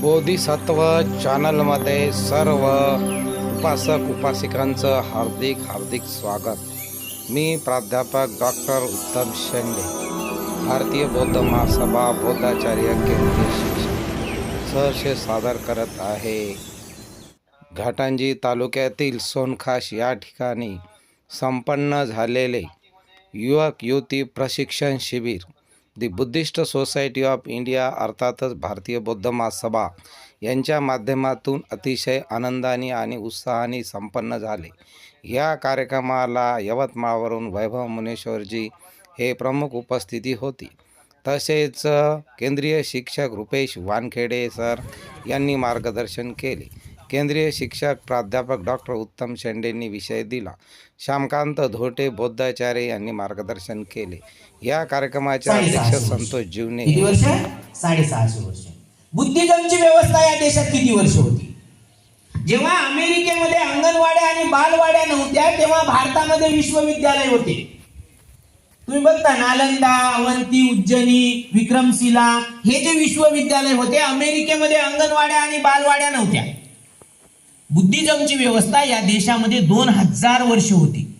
बोधिसत्व चॅनलमध्ये सर्व उपासक उपासिकांचं हार्दिक हार्दिक स्वागत. मी प्राध्यापक डॉक्टर उत्तम शेंडे भारतीय बौद्ध महासभा बौद्धाचार्य केंद्रीय शिक्षण सहर्ष सादर करत आहे. घाटांजी तालुक्यातील सोनखास या ठिकाणी संपन्न झालेले युवक युवती प्रशिक्षण शिबिर दि बुद्धिस्ट सोसायटी ऑफ इंडिया अर्थातच भारतीय बौद्ध महासभा यांच्या माध्यमातून अतिशय आनंदाने आणि उत्साहाने संपन्न झाले. या कार्यक्रमाला यवतमाळवरून वैभव मुनेश्वरजी हे प्रमुख उपस्थिती होती. तसेच केंद्रीय शिक्षक रुपेश वानखेडे सर यांनी मार्गदर्शन केले. केंद्रीय शिक्षक प्राध्यापक डॉक्टर उत्तम शेंडेंनी विषय दिला. श्यामकांत धोटे बौद्धाचार्य यांनी मार्गदर्शन केले. या कार्यक्रमाचे अध्यक्ष संतोष जीवने किती वर्ष? साडेसहाशे वर्ष. बुद्धिजमची व्यवस्था या देशात किती वर्ष होती? जेव्हा अमेरिकेमध्ये अंगणवाड्या आणि बालवाड्या नव्हत्या तेव्हा भारतामध्ये विश्वविद्यालय होते. तुम्ही बघता नालंदा अवंती उज्जनी विक्रमशिला हे जे विश्वविद्यालय होते अमेरिकेमध्ये अंगणवाड्या आणि बालवाड्या नव्हत्या. बुद्धिजमची व्यवस्था या देशामध्ये दोन हजार वर्ष होती.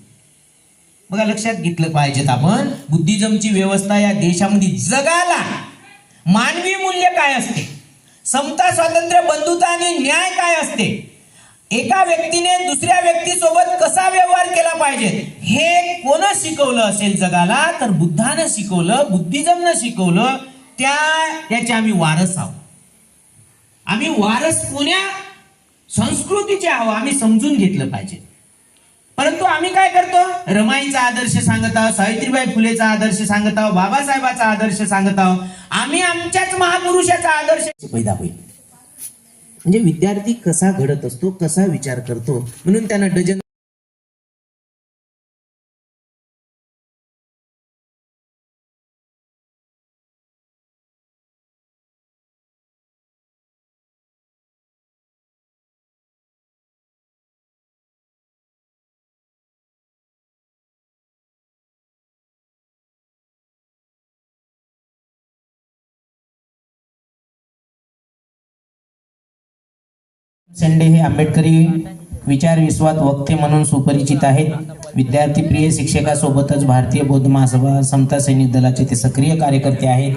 बघा लक्षात घेतलं पाहिजेत आपण. बुद्धिजमची व्यवस्था या देशामध्ये जगाला मानवी मूल्य काय असते? समता स्वातंत्र्य बंधुता आणि न्याय काय असते? एका व्यक्तीने दुसऱ्या व्यक्तीसोबत कसा व्यवहार केला पाहिजे? हे कोण शिकवलं असेल जगाला? तर बुद्धानं शिकवलं बुद्धिजमनं शिकवलं. त्या त्याचे आम्ही वारस आहोत. आम्ही वारस संस्कृतीचे आहो आम्ही समजून घेतलं पाहिजे. परंतु आम्ही काय करतो? रमाईचा आदर्श सांगत आहोत सावित्रीबाई फुलेचा आदर्श सांगत आहोत बाबासाहेबाचा आदर्श सांगत आहोत. आम्ही आमच्याच महापुरुषाचा आदर्श पैदा होईल. म्हणजे विद्यार्थी कसा घडत असतो कसा विचार करतो म्हणून त्यांना डजन शेंडे हे आंबेडकरी विचार विश्वात वक्ते म्हणून सुपरिचित आहेत. विद्यार्थी प्रिय शिक्षकासोबतच भारतीय बौद्ध महासभा समता सैनिक दलाचे ते सक्रिय कार्यकर्ते आहेत.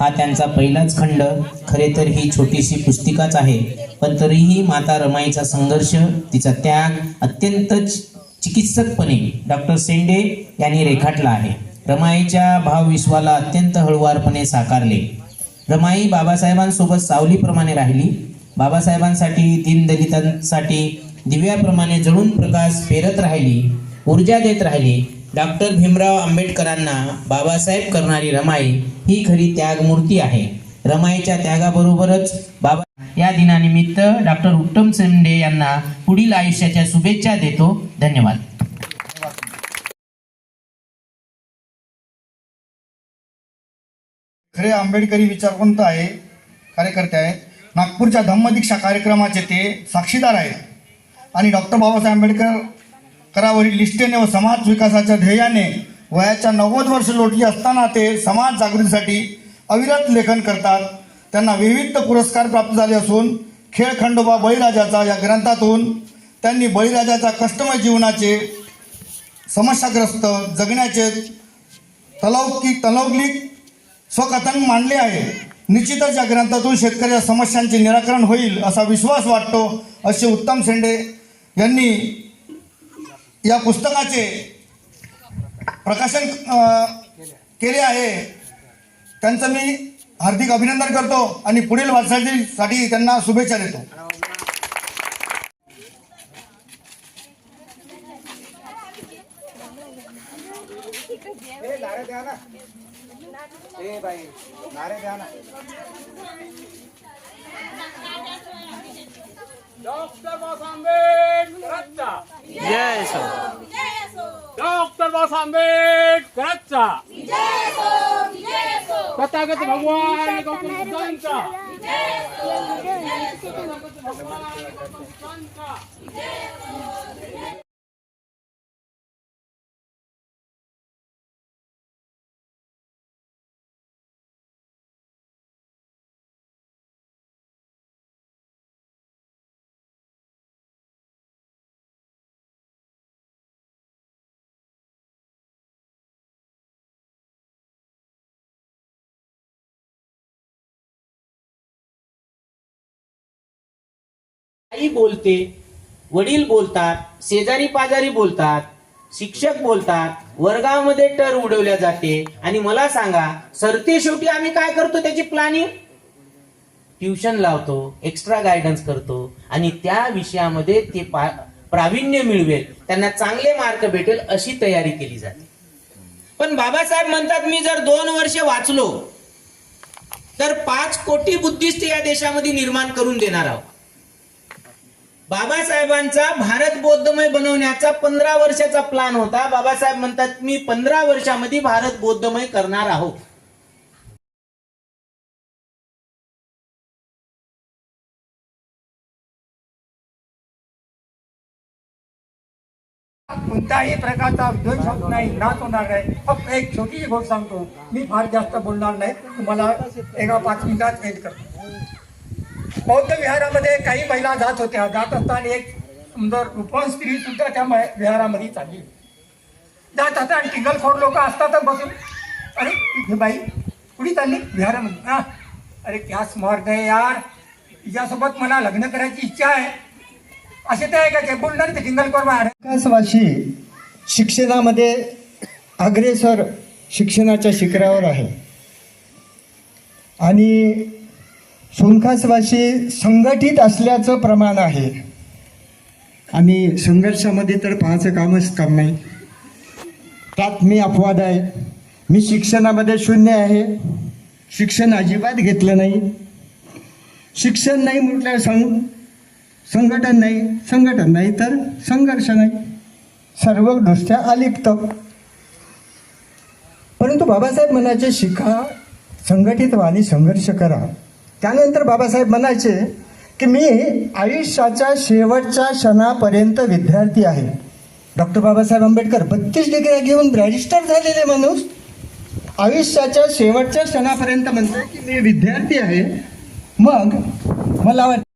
हा त्यांचा पहिलाच खंड. खरे तर ही छोटीशी पुस्तिकाच आहे. पण तरीही माता रमाईचा संघर्ष तिचा त्याग अत्यंत चिकित्सकपणे डॉक्टर शेंडे यांनी रेखाटला आहे. रमाईच्या भावविश्वाला अत्यंत हळुवारपणे साकारले. रमाई बाबासाहेबांसोबत सावलीप्रमाणे राहिली. बाबासाहेबांसाठी दीनदलितांसाठी दिव्याप्रमाणे जळून प्रकाश फेरत राहिली ऊर्जा देत राहिली. डॉक्टर भीमराव आंबेडकरांना बाबासाहेब करणारी रमाई ही खरी त्यागमूर्ती आहे. रमाईच्या त्यागाबरोबरच बाबा या दिनानिमित्त डॉक्टर उत्तम शेंडे यांना पुढील आयुष्याच्या शुभेच्छा देतो. धन्यवाद. खरे आंबेडकरी विचारवंत आहे कार्यकर्ते आहेत. नागपूरच्या धम्मदीक्षा कार्यक्रमाचे ते साक्षीदार आहेत. आणि डॉक्टर बाबासाहेब आंबेडकर करावरील निष्ठेने व समाज विकासाच्या ध्येयाने वयाच्या नव्वद वर्ष लोटली असताना ते समाज जागृतीसाठी अविरत लेखन करतात. त्यांना विविध पुरस्कार प्राप्त झाले असून खेळ खंडोबा बळीराजाचा या ग्रंथातून त्यांनी बळीराजाच्या कष्टमय जीवनाचे समस्याग्रस्त जगण्याचे तलौकिक तलौकिक स्वकथन मांडले आहे. निश्चितच या ग्रंथातून शेतकऱ्या समस्यांचे निराकरण होईल असा विश्वास वाटतो असे उत्तम शेंडे यांनी या पुस्तकाचे प्रकाशन केले आहे. त्यांचं मी हार्दिक अभिनंदन करतो आणि पुढील वाटचालीसाठी त्यांना शुभेच्छा देतो. डॉक्टर बाबासाहेब आंबेडकरांचा जय सर डॉक्टर बाबासाहेब आंबेडकरांचा तथागत भगवान गौतम बुद्धांचा तथागत भगवान गौतम बुद्धांचा आई बोलते वडील बोलतात शेजारी पाजारी बोलतात शिक्षक बोलतात वर्गामध्ये टर उडवल्या जाते. आणि मला सांगा सरते शेवटी आम्ही काय करतो त्याची प्लॅनिंग ट्युशन लावतो एक्स्ट्रा गायडन्स करतो. आणि त्या विषयामध्ये ते पा- प्रावीण्य मिळवेल. त्यांना चांगले मार्क भेटेल अशी तयारी केली जाते. पण बाबासाहेब म्हणतात मी जर दोन वर्ष वाचलो तर पाच कोटी बुद्धिस्ट या देशामध्ये निर्माण करून देणार आहोत. बाबासाहेबांचा भारत बौद्धमय बनवण्याचा पंधरा वर्षाचा प्लान होता. बाबासाहेब म्हणतात मी पंधरा वर्षामध्ये भारत बौद्धमय करणार आहोत. कोणत्याही प्रकारचा द्वेष होत नाही नाच होणार नाही. फक्त एक छोटीशी गोष्ट सांगतो. मी फार जास्त बोलणार नाही. तुम्हाला एका पाच मिनिटात वेळ करतो. बौद्ध विहारामध्ये काही महिला जात होत्या. जात असताना एक सुंदर रूपन स्त्री सुद्धा त्या विहारामध्ये चालली. जात असता आणि टिंगलखोर लोक असतातच बसून. अरे ही बाई कुठे चालली? विहारामध्ये. हा. अरे क्या स्मार्ट आहे यार. तिच्यासोबत मला लग्न करायची इच्छा आहे. असे ते काय ते बोलणार ते टिंगलखोर विकासवाशी शिक्षणामध्ये अग्रेसर शिक्षणाच्या शिखरावर आहे. आणि सोनखासवाशी संघटित असल्याचं प्रमाण आहे. आणि संघर्षामध्ये तर पाहायचं कामच काम नाही. त्यात मी अपवाद आहे. मी शिक्षणामध्ये शून्य आहे. शिक्षण अजिबात घेतलं नाही. शिक्षण नाही म्हटलं संघ संघटन नाही. संघटन नाही तर संघर्ष नाही. सर्व दृष्ट्या अलिप्त. परंतु बाबासाहेब म्हणायचे शिका संघटित व्हा आणि संघर्ष करा. त्यानंतर बाबासाहेब म्हणायचे की मी आयुष्याच्या शेवटच्या क्षणापर्यंत विद्यार्थी आहे. डॉक्टर बाबासाहेब आंबेडकर बत्तीस डिग्र्या घेऊन रॅजिस्टर झालेले माणूस आयुष्याच्या शेवटच्या क्षणापर्यंत म्हणतो की मी विद्यार्थी आहे. मग मला वाटतं